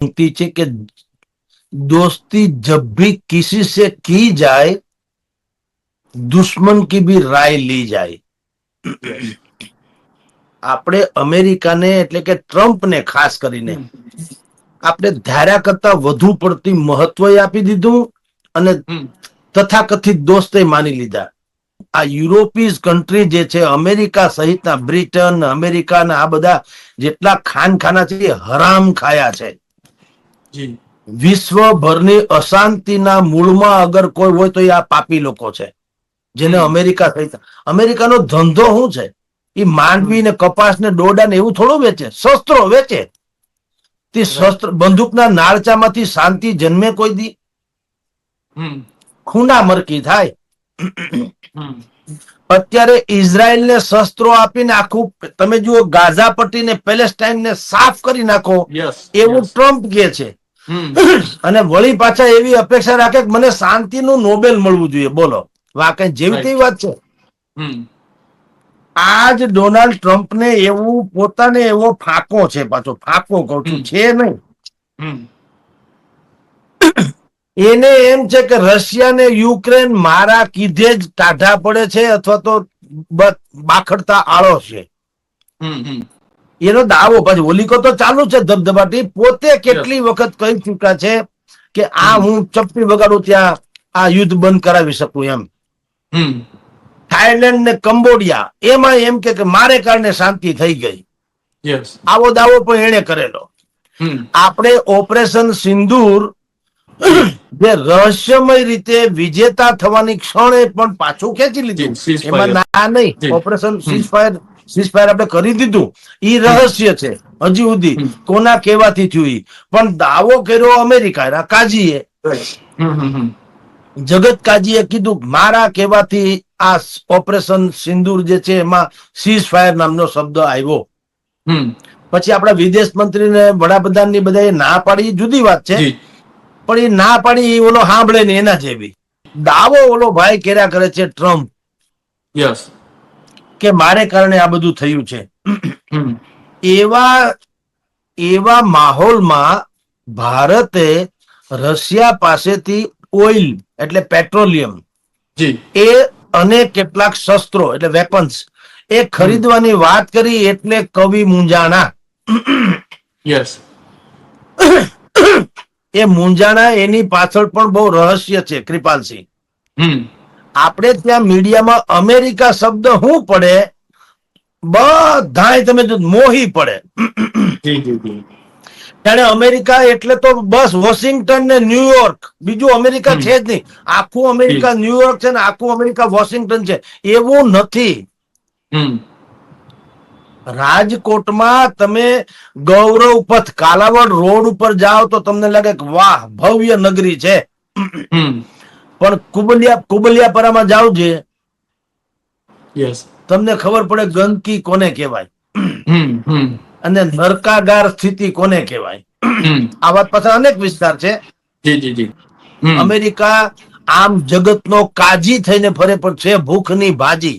पंक्ति છે કે दोस्ती जब भी किसी से की जाए दुश्मन की भी राय ली जाए આપણે અમેરિકાને એટલે કે ટ્રમ્પને ખાસ કરીને આપણે ધાર્યા કરતા વધુ પડતી મહત્વ આપી દીધું અને હમ. તથાકથિત દોસ્તે માની લીધા આ યુરોપીઝ કન્ટ્રી જે છે અમેરિકા સહિતના બ્રિટન અમેરિકા આ બધા જેટલા ખાનખાના છે એ હરામ ખાયા છે જી વિશ્વભરની અશાંતિના મૂળમાં અગર કોઈ હોય તો એ આ પાપી લોકો છે જેને અમેરિકા સહિત અમેરિકાનો ધંધો શું છે? એ માંડવી ને કપાસ ને ડોડા ને એવું થોડું વેચે શસ્ત્રો વેચે. તે શસ્ત્ર બંદૂકના નાળચામાંથી શાંતિ જન્મે કોઈ દી? ખૂના મરકી થાય. અત્યારે ઇઝરાયલ ને શસ્ત્રો આપીને આખું તમે જુઓ ગાઝા પટ્ટી ને પેલેસ્ટાઇન ને સાફ કરી નાખો. એવું ટ્રમ્પ કે છે. અને વળી પાછા એવી અપેક્ષા રાખે કે મને શાંતિનું નોબેલ મળવું જોઈએ. બોલો. વા કઈ જેવી તેવી વાત છે? આજ ડોનાલ્ડ ટ્રમ્પને એવું પોતાને એવો ફાંકો છે પાછો. ફાંકો કઉ છું. છે નહીં. એને એમ છે કે રશિયા ને યુક્રેન મારા કીધે જ ટાઢા પડે છે અથવા તો બાખડતા આળો છે. એનો દાવો પછી ઓલીકો તો ચાલુ છે ધબધબાટી. પોતે કેટલી વખત કહી ચુક્યા છે કે આ હું ચપટી વગાડું ત્યાં આ યુદ્ધ બંધ કરાવી શકું એમ. થાઈલેન્ડ ને કંબોડિયા એમાં એમ કે મારે કારણે શાંતિ થઈ ગઈ. આવો દાવો પણ એને કરેલો. આપણે ઓપરેશન સિંદૂર જે રહસ્યમય રીતે વિજેતા થવાની ક્ષણે પણ પાછું ખેંચી લીધું. એમાં ના નહીં. ઓપરેશન સીઝફાયર સીઝફાયર આપણે કરી દીધું એ રહસ્ય છે. હજી સુધી કોના કેવાથી થયું. પણ દાવો કર્યો અમેરિકા કાજીએ જગત કાજીએ કીધું મારા કહેવાથી આ ઓપરેશન સિંદૂર જે છે એમાં સીઝ ફાયર નામનો શબ્દ આવ્યો. પછી આપણા વિદેશ મંત્રી ને વડાપ્રધાનની બધા ના પાડી જુદી વાત છે. પણ એ ના પાડી એ ઓલો સાંભળે ને એના જેવી. દાવો ઓલો ભાઈ કર્યા કરે છે ટ્રમ્પ. યસ. કે મારે કારણે આ બધું થયું છે. એવા એવા માહોલમાં ભારતે રશિયા પાસેથી ઓઇલ એટલે પેટ્રોલિયમ જી. એ અને કેટલાક શસ્ત્રો એટલે વેપન્સ એ ખરીદવાની વાત કરી એટલે કવિ મુંજાણા. યસ એ મુંજાણા એની પાછળ પણ બહુ રહસ્ય છે કૃપાલસિંહ. આપણે ત્યાં મીડિયામાં અમેરિકા શબ્દ શું પડે બધાય તમે મોહી પડે. જાણે અમેરિકા એટલે તો બસ વોશિંગ્ટન ને ન્યુયોર્ક બીજું અમેરિકા છે જ નહીં. આખું અમેરિકા ન્યુયોર્ક છે ને આખું અમેરિકા વોશિંગ્ટન છે. એવું નથી. રાજકોટમાં તમે ગૌરવ પથ કાલાવડ રોડ ઉપર જાઓ તો તમને લાગે કે વાહ ભવ્ય નગરી છે. પણ કુબલિયા કુબલિયાપરામાં જાવ છે. યસ તમને ખબર પડે ગંદકી કોને કહેવાય? અને નરકાગાર સ્થિતિ કોને કહેવાય? આ વાત પાછળ અનેક વિસ્તાર છે. જી જી જી. અમેરિકા આમ જગતનો કાજી થઈને ફરે પણ છે ભૂખની ભાજી.